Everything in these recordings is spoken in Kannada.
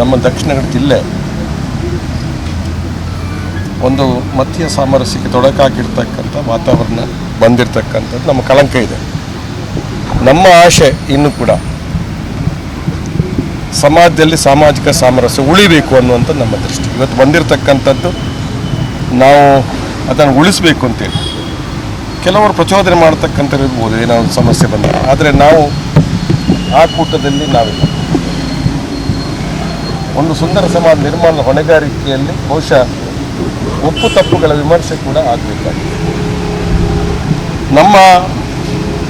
ನಮ್ಮ ದಕ್ಷಿಣ ಕನ್ನಡ ಜಿಲ್ಲೆ ಒಂದು ಮತೀಯ ಸಾಮರಸ್ಯಕ್ಕೆ ತೊಡಕಾಗಿರ್ತಕ್ಕಂಥ ವಾತಾವರಣ ಬಂದಿರತಕ್ಕಂಥದ್ದು ನಮ್ಮ ಕಳಂಕ ಇದೆ. ನಮ್ಮ ಆಶೆ ಇನ್ನು ಕೂಡ ಸಮಾಜದಲ್ಲಿ ಸಾಮಾಜಿಕ ಸಾಮರಸ್ಯ ಉಳಿಬೇಕು ಅನ್ನುವಂಥ ನಮ್ಮ ದೃಷ್ಟಿ. ಇವತ್ತು ಬಂದಿರತಕ್ಕಂಥದ್ದು ನಾವು ಅದನ್ನು ಉಳಿಸಬೇಕು ಅಂತೇಳಿ. ಕೆಲವರು ಪ್ರಚೋದನೆ ಮಾಡತಕ್ಕಂಥ ಇರ್ಬೋದು, ಏನೋ ಒಂದು ಸಮಸ್ಯೆ ಬಂದಾಗ. ಆದರೆ ನಾವು ಆ ಕೂಟದಲ್ಲಿ ನಾವಿಲ್ಲ. ಒಂದು ಸುಂದರ ಸಮಾಜ ನಿರ್ಮಾಣದ ಹೊಣೆಗಾರಿಕೆಯಲ್ಲಿ ಬಹುಶಃ ಒಪ್ಪು ತಪ್ಪುಗಳ ವಿಮರ್ಶೆ ಕೂಡ ಆಗಬೇಕಾಗಿದೆ. ನಮ್ಮ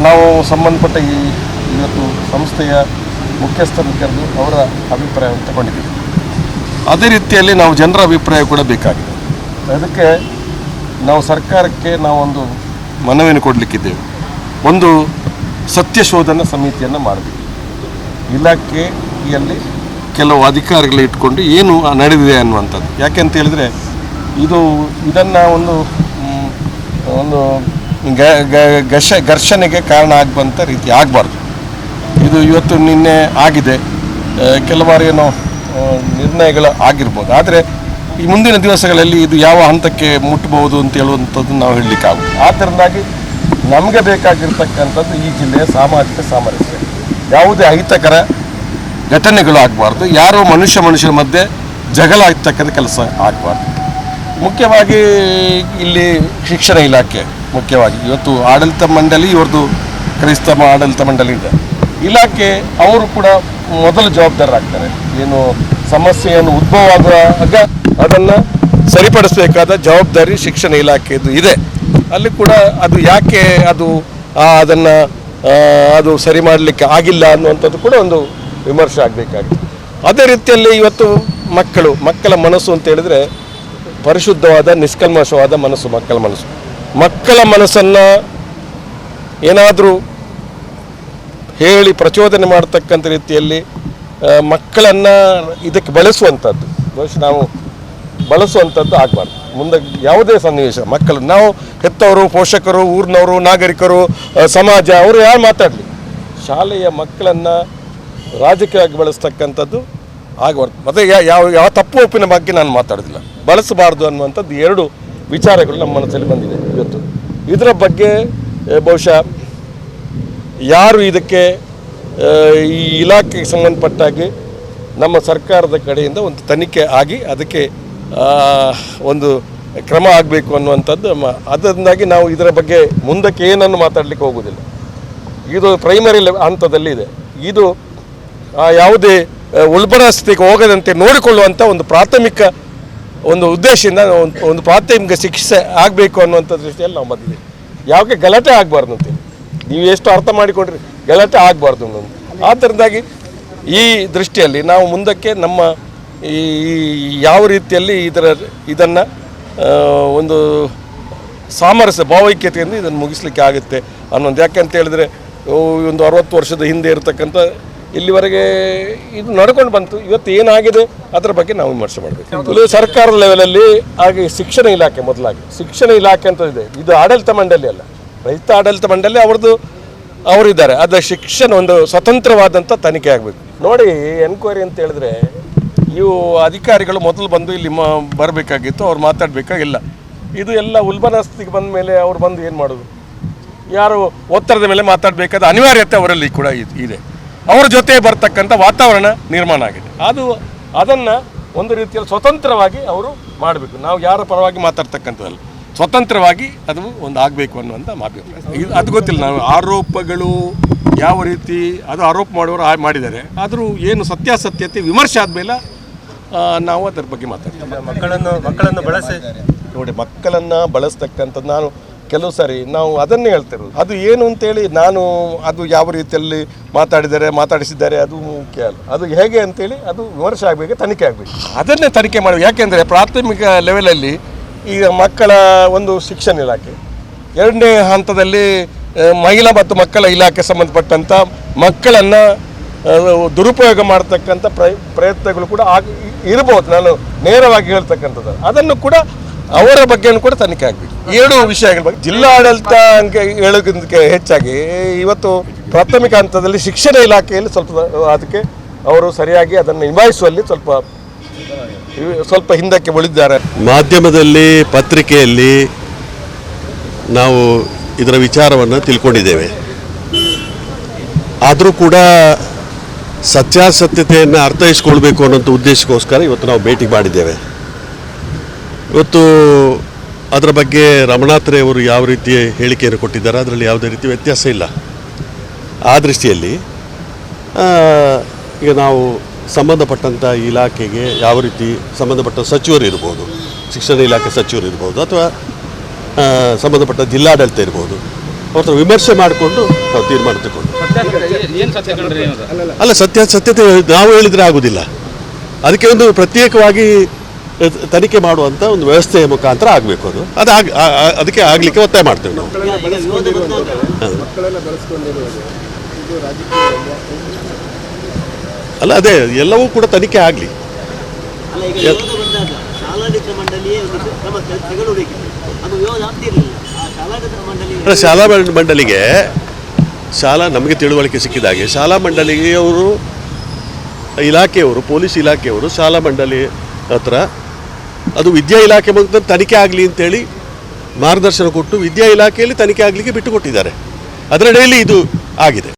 ನಾವು ಸಂಬಂಧಪಟ್ಟ ಈ ಇವತ್ತು ಸಂಸ್ಥೆಯ ಮುಖ್ಯಸ್ಥರನ್ನು ಕರೆದು ಅವರ ಅಭಿಪ್ರಾಯವನ್ನು ತಗೊಂಡಿದ್ದೀವಿ. ಅದೇ ರೀತಿಯಲ್ಲಿ ನಾವು ಜನರ ಅಭಿಪ್ರಾಯ ಕೂಡ ಬೇಕಾಗಿದೆ. ಅದಕ್ಕೆ ನಾವು ಸರ್ಕಾರಕ್ಕೆ ನಾವೊಂದು ಮನವಿಯನ್ನು ಕೊಡಲಿಕ್ಕಿದ್ದೇವೆ. ಒಂದು ಸತ್ಯ ಶೋಧನಾ ಸಮಿತಿಯನ್ನು ಮಾಡಬೇಕು ಇಲಾಖೆಯಲ್ಲಿ ಕೆಲವು ಅಧಿಕಾರಿಗಳು ಇಟ್ಕೊಂಡು ಏನು ನಡೆದಿದೆ ಅನ್ನುವಂಥದ್ದು. ಯಾಕೆ ಅಂತ ಹೇಳಿದರೆ, ಇದು ಇದನ್ನು ಒಂದು ಒಂದು ಘರ್ಷ, ಘರ್ಷಣೆಗೆ ಕಾರಣ ಆಗುವಂಥ ರೀತಿ ಆಗಬಾರ್ದು. ಇದು ಇವತ್ತು ನಿನ್ನೆ ಆಗಿದೆ. ಕೆಲವು ಕೆಲವಾರು ಏನೋ ನಿರ್ಣಯಗಳು ಆಗಿರ್ಬೋದು. ಆದರೆ ಈ ಮುಂದಿನ ದಿವಸಗಳಲ್ಲಿ ಇದು ಯಾವ ಹಂತಕ್ಕೆ ಮುಟ್ಟಬಹುದು ಅಂತ ಹೇಳುವಂಥದ್ದು ನಾವು ಹೇಳಲಿಕ್ಕಾಗುತ್ತೆ ಆದ್ದರಿಂದಾಗಿ ನಮಗೆ ಬೇಕಾಗಿರ್ತಕ್ಕಂಥದ್ದು ಈ ಜಿಲ್ಲೆಯ ಸಾಮಾಜಿಕ ಸಾಮರಸ್ಯ. ಯಾವುದೇ ಅಹಿತಕರ ಘಟನೆಗಳು ಆಗಬಾರ್ದು. ಯಾರೋ ಮನುಷ್ಯ ಮನುಷ್ಯರ ಮಧ್ಯೆ ಜಗಳ ಆಗ್ತಕ್ಕಂಥ ಕೆಲಸ ಆಗಬಾರ್ದು. ಮುಖ್ಯವಾಗಿ ಇಲ್ಲಿ ಶಿಕ್ಷಣ ಇಲಾಖೆ ಮುಖ್ಯವಾಗಿ. ಇವತ್ತು ಆಡಳಿತ ಮಂಡಳಿ, ಇವ್ರದ್ದು ಕ್ರೈಸ್ತ ಆಡಳಿತ ಮಂಡಳಿ ಇದೆ. ಇಲಾಖೆ ಅವರು ಕೂಡ ಮೊದಲು ಜವಾಬ್ದಾರರಾಗ್ತಾರೆ. ಏನು ಸಮಸ್ಯೆಯನ್ನು ಉದ್ಭವ ಆಗುವಾಗ ಅದನ್ನು ಸರಿಪಡಿಸಬೇಕಾದ ಜವಾಬ್ದಾರಿ ಶಿಕ್ಷಣ ಇಲಾಖೆದು ಇದೆ. ಅಲ್ಲಿ ಕೂಡ ಅದು ಯಾಕೆ ಅದು ಅದನ್ನು ಅದು ಸರಿ ಮಾಡಲಿಕ್ಕೆ ಆಗಿಲ್ಲ ಅನ್ನುವಂಥದ್ದು ಕೂಡ ಒಂದು ವಿಮರ್ಶೆ ಆಗಬೇಕಾಗಿದೆ ಅದೇ ರೀತಿಯಲ್ಲಿ ಇವತ್ತು ಮಕ್ಕಳು, ಮಕ್ಕಳ ಮನಸ್ಸು ಅಂತ ಹೇಳಿದ್ರೆ ಪರಿಶುದ್ಧವಾದ, ನಿಷ್ಕಲ್ಮಶವಾದ ಮನಸ್ಸು, ಮಕ್ಕಳ ಮನಸ್ಸು. ಮಕ್ಕಳ ಮನಸ್ಸನ್ನು ಏನಾದರೂ ಹೇಳಿ ಪ್ರಚೋದನೆ ಮಾಡತಕ್ಕಂಥ ರೀತಿಯಲ್ಲಿ ಮಕ್ಕಳನ್ನು ಇದಕ್ಕೆ ಬಳಸುವಂಥದ್ದು. ಬಹುಶಃ ನಾವು ಬಳಸುವಂಥದ್ದು ಆಗಬಾರ್ದು. ಮುಂದೆ ಯಾವುದೇ ಸನ್ನಿವೇಶ, ಮಕ್ಕಳು, ನಾವು ಹೆತ್ತವರು, ಪೋಷಕರು, ಊರಿನವರು, ನಾಗರಿಕರು ಸಮಾಜ, ಅವರು ಯಾರು ಮಾತಾಡಲಿ? ಶಾಲೆಯ ಮಕ್ಕಳನ್ನು ರಾಜಕೀಯವಾಗಿ ಬಳಸ್ತಕ್ಕಂಥದ್ದು ಆಗಬಾರ್ದು ಮತ್ತು ಯಾವ ಯಾವ ತಪ್ಪು ಒಪ್ಪಿನ ಬಗ್ಗೆ ನಾನು ಮಾತಾಡೋದಿಲ್ಲ. ಬಳಸಬಾರ್ದು ಅನ್ನುವಂಥದ್ದು ಎರಡು ವಿಚಾರಗಳು ನಮ್ಮ ಮನಸ್ಸಲ್ಲಿ ಬಂದಿದೆ ಇವತ್ತು. ಇದರ ಬಗ್ಗೆ ಬಹುಶಃ ಯಾರು ಇದಕ್ಕೆ ಈ ಇಲಾಖೆಗೆ ಸಂಬಂಧಪಟ್ಟಾಗಿ ನಮ್ಮ ಸರ್ಕಾರದ ಕಡೆಯಿಂದ ಒಂದು ತನಿಖೆ ಆಗಿ ಅದಕ್ಕೆ ಒಂದು ಕ್ರಮ ಆಗಬೇಕು ಅನ್ನುವಂಥದ್ದು ಅದರಿಂದಾಗಿ ನಾವು ಇದರ ಬಗ್ಗೆ ಮುಂದಕ್ಕೆ ಏನನ್ನು ಮಾತಾಡಲಿಕ್ಕೆ ಹೋಗೋದಿಲ್ಲ ಇದು ಪ್ರೈಮರಿ ಲೆವ್ ಹಂತದಲ್ಲಿ ಇದೆ. ಇದು ಯಾವುದೇ ಆ, ಉಲ್ಬಣ ಸ್ಥಿತಿಗೆ ಹೋಗದಂತೆ ನೋಡಿಕೊಳ್ಳುವಂಥ ಒಂದು ಪ್ರಾಥಮಿಕ ಒಂದು ಉದ್ದೇಶದಿಂದ ಒಂದು ಪ್ರಾಥಮಿಕ ಶಿಕ್ಷೆ ಆಗಬೇಕು ಅನ್ನುವಂಥ ದೃಷ್ಟಿಯಲ್ಲಿ ನಾವು ಬಂದಿದ್ದೀವಿ. ಯಾವಾಗ ಗಲಾಟೆ ಆಗಬಾರ್ದು ಅಂತ ನೀವು ಎಷ್ಟು ಅರ್ಥ ಮಾಡಿಕೊಂಡ್ರಿ ಗಲಾಟೆ ಆಗಬಾರ್ದು ಅನ್ನೋದು ಆದ್ದರಿಂದಾಗಿ ಈ ದೃಷ್ಟಿಯಲ್ಲಿ ನಾವು ಮುಂದಕ್ಕೆ ನಮ್ಮ ಈ ಯಾವ ರೀತಿಯಲ್ಲಿ ಇದರ ಇದನ್ನು ಒಂದು ಸಾಮರಸ್ಯ ಭಾವೈಕ್ಯತೆಯಿಂದ ಇದನ್ನು ಮುಗಿಸ್ಲಿಕ್ಕೆ ಆಗುತ್ತೆ ಅನ್ನೋದು. ಯಾಕಂತ ಹೇಳಿದ್ರೆ ಒಂದು ಅರವತ್ತು ವರ್ಷದ ಹಿಂದೆ ಇರತಕ್ಕಂಥ ಇಲ್ಲಿವರೆಗೆ ಇದು ನಡ್ಕೊಂಡು ಬಂತು. ಇವತ್ತು ಏನಾಗಿದೆ ಅದರ ಬಗ್ಗೆ ನಾವು ವಿಮರ್ಶೆ ಮಾಡಬೇಕು. ಇದು ಸರ್ಕಾರದ ಲೆವೆಲಲ್ಲಿ ಹಾಗೆ ಶಿಕ್ಷಣ ಇಲಾಖೆ ಮೊದಲಾಗಿ. ಶಿಕ್ಷಣ ಇಲಾಖೆ ಅಂತ ಇದೆ. ಇದು ಆಡಳಿತ ಮಂಡಳಿ ಅಲ್ಲ. ರೈತ ಆಡಳಿತ ಮಂಡಳಿ ಅವ್ರದ್ದು ಅವರಿದ್ದಾರೆ. ಅದರ ಶಿಕ್ಷಣ ಒಂದು ಸ್ವತಂತ್ರವಾದಂಥ ತನಿಖೆ ಆಗಬೇಕು. ನೋಡಿ ಎನ್ಕ್ವೈರಿ ಅಂತ ಹೇಳಿದ್ರೆ ಇವು ಅಧಿಕಾರಿಗಳು ಮೊದಲು ಬಂದು ಇಲ್ಲಿ ಮ ಬರಬೇಕಾಗಿತ್ತು, ಅವ್ರು ಮಾತಾಡಬೇಕಾಗಿಲ್ಲ. ಇದು ಎಲ್ಲ ಉಲ್ಬನಸ್ತಿಗೆ ಬಂದ ಮೇಲೆ ಅವ್ರು ಬಂದು ಏನು ಮಾಡೋದು? ಯಾರು ಒತ್ತಡದ ಮೇಲೆ ಮಾತಾಡಬೇಕಾದ ಅನಿವಾರ್ಯತೆ ಅವರಲ್ಲಿ ಕೂಡ ಇದೆ. ಅವರ ಜೊತೆ ಬರ್ತಕ್ಕಂಥ ವಾತಾವರಣ ನಿರ್ಮಾಣ ಆಗಿದೆ. ಅದು ಅದನ್ನು ಒಂದು ರೀತಿಯಲ್ಲಿ ಸ್ವತಂತ್ರವಾಗಿ ಅವರು ಮಾಡಬೇಕು. ನಾವು ಯಾರ ಪರವಾಗಿ ಮಾತಾಡ್ತಕ್ಕಂಥದ್ದಲ್ಲ. ಸ್ವತಂತ್ರವಾಗಿ ಅದು ಒಂದು ಆಗಬೇಕು ಅನ್ನುವಂಥ ಮಾತು ಇದು ಅದು ಗೊತ್ತಿಲ್ಲ. ನಾವು ಆರೋಪಗಳು ಯಾವ ರೀತಿ ಅದು ಆರೋಪ ಮಾಡುವವರು ಆ- ಮಾಡಿದ್ದಾರೆ. ಆದರೂ ಏನು ಸತ್ಯಾಸತ್ಯತೆ ವಿಮರ್ಶೆ ಆದಮೇಲೆ ನಾವು ಅದರ ಬಗ್ಗೆ ಮಾತಾಡ್ತೀವಿ. ಮಕ್ಕಳನ್ನು ಮಕ್ಕಳನ್ನು ಬಳಸಿ. ನೋಡಿ ಮಕ್ಕಳನ್ನು ಬಳಸ್ತಕ್ಕಂಥದ್ದು ನಾನು ಕೆಲವು ಸಾರಿ ನಾವು ಅದನ್ನೇ ಹೇಳ್ತಿರೋದು. ಅದು ಏನು ಅಂತೇಳಿ ನಾನು ಅದು ಯಾವ ರೀತಿಯಲ್ಲಿ ಮಾತಾಡಿದ್ದಾರೆ ಮಾತಾಡಿಸಿದ್ದಾರೆ ಅದು ಮುಖ್ಯ ಅಲ್ಲ. ಅದು ಹೇಗೆ ಅಂತೇಳಿ ಅದು ವಿಮರ್ಶೆ ಆಗಬೇಕು, ತನಿಖೆ ಆಗಬೇಕು. ಅದನ್ನೇ ತನಿಖೆ ಮಾಡಿ ಯಾಕೆಂದರೆ ಪ್ರಾಥಮಿಕ ಲೆವೆಲಲ್ಲಿ ಈಗ ಮಕ್ಕಳ ಒಂದು ಶಿಕ್ಷಣ ಇಲಾಖೆ, ಎರಡನೇ ಹಂತದಲ್ಲಿ ಮಹಿಳಾ ಮತ್ತು ಮಕ್ಕಳ ಇಲಾಖೆ ಸಂಬಂಧಪಟ್ಟಂಥ ಮಕ್ಕಳನ್ನು ದುರುಪಯೋಗ ಮಾಡತಕ್ಕಂಥ ಪ್ರಯ ಪ್ರಯತ್ನಗಳು ಕೂಡ ಆಗ ನಾನು ನೇರವಾಗಿ ಹೇಳ್ತಕ್ಕಂಥದ್ದು. ಅದನ್ನು ಕೂಡ ಅವರ ಬಗ್ಗೆನೂ ಕೂಡ ತನಿಖೆ ಆಗಬೇಕು. ಎರಡು ವಿಷಯಗಳ ಬಗ್ಗೆ ಜಿಲ್ಲಾಡಳಿತ ಅಂಕ ಹೇಳೋದಕ್ಕೆ ಹೆಚ್ಚಾಗಿ ಇವತ್ತು ಪ್ರಾಥಮಿಕ ಹಂತದಲ್ಲಿ ಶಿಕ್ಷಣ ಇಲಾಖೆಯಲ್ಲಿ ಸ್ವಲ್ಪ ಅದಕ್ಕೆ ಅವರು ಸರಿಯಾಗಿ ಅದನ್ನು ನಿಭಾಯಿಸುವಲ್ಲಿ ಸ್ವಲ್ಪ ಸ್ವಲ್ಪ ಹಿಂದಕ್ಕೆ ಉಳಿದಿದ್ದಾರೆ. ಮಾಧ್ಯಮದಲ್ಲಿ, ಪತ್ರಿಕೆಯಲ್ಲಿ ನಾವು ಇದರ ವಿಚಾರವನ್ನು ತಿಳ್ಕೊಂಡಿದ್ದೇವೆ. ಆದರೂ ಕೂಡ ಸತ್ಯಾಸತ್ಯತೆಯನ್ನು ಅರ್ಥೈಸ್ಕೊಳ್ಬೇಕು ಅನ್ನೋಂಥ ಉದ್ದೇಶಕ್ಕೋಸ್ಕರ ಇವತ್ತು ನಾವು ಭೇಟಿ ಮಾಡಿದ್ದೇವೆ. ಇವತ್ತು ಅದರ ಬಗ್ಗೆ ರಮಣಾಥ್ ರೇ ಅವರು ಯಾವ ರೀತಿ ಹೇಳಿಕೆಯನ್ನು ಕೊಟ್ಟಿದ್ದಾರೆ, ಅದರಲ್ಲಿ ಯಾವುದೇ ರೀತಿ ವ್ಯತ್ಯಾಸ ಇಲ್ಲ. ಆ ದೃಷ್ಟಿಯಲ್ಲಿ ಈಗ ನಾವು ಸಂಬಂಧಪಟ್ಟಂಥ ಇಲಾಖೆಗೆ ಯಾವ ರೀತಿ ಸಂಬಂಧಪಟ್ಟ ಸಚಿವರು ಇರ್ಬೋದು, ಶಿಕ್ಷಣ ಇಲಾಖೆ ಸಚಿವರು ಇರ್ಬೋದು, ಅಥವಾ ಸಂಬಂಧಪಟ್ಟ ಜಿಲ್ಲಾಡಳಿತ ಇರ್ಬೋದು, ಅವ್ರ ವಿಮರ್ಶೆ ಮಾಡಿಕೊಂಡು ನಾವು ತೀರ್ಮಾನ ತಗೊಂಡು. ಅಲ್ಲ, ಸತ್ಯ, ಸತ್ಯತೆ ನಾವು ಹೇಳಿದರೆ ಆಗೋದಿಲ್ಲ. ಅದಕ್ಕೆ ಒಂದು ಪ್ರತ್ಯೇಕವಾಗಿ ತನಿಖೆ ಮಾಡುವಂಥ ಒಂದು ವ್ಯವಸ್ಥೆಯ ಮುಖಾಂತರ ಆಗಬೇಕು ಅದು. ಅದು ಆಗ್- ಅದಕ್ಕೆ ಆಗಲಿಕ್ಕೆ ಒತ್ತಾಯ ಮಾಡ್ತೇವೆ ನಾವು. ಅಲ್ಲ? ಅದೇ ಎಲ್ಲವೂ ಕೂಡ ತನಿಖೆ ಆಗಲಿ. ಶಾಲಾ ಮಂಡ- ಮಂಡಳಿಗೆ ಶಾಲಾ ನಮಗೆ ತಿಳುವಳಿಕೆ ಸಿಕ್ಕಿದ ಹಾಗೆ ಶಾಲಾ ಮಂಡಳಿಯವರು ಇಲಾಖೆಯವರು ಪೊಲೀಸ್ ಇಲಾಖೆಯವರು ಶಾಲಾ ಮಂಡಳಿ ಹತ್ರ ಅದು ವಿದ್ಯಾ ಇಲಾಖೆ ಬಂದ ತನಿಖೆ ಆಗಲಿ ಅಂತೇಳಿ ಮಾರ್ಗದರ್ಶನ ಕೊಟ್ಟು ವಿದ್ಯಾ ಇಲಾಖೆಯಲ್ಲಿ ತನಿಖೆ ಆಗಲಿಕ್ಕೆ ಬಿಟ್ಟು ಕೊಟ್ಟಿದ್ದಾರೆ ಡೈಲಿ ಇದು ಆಗಿದೆ.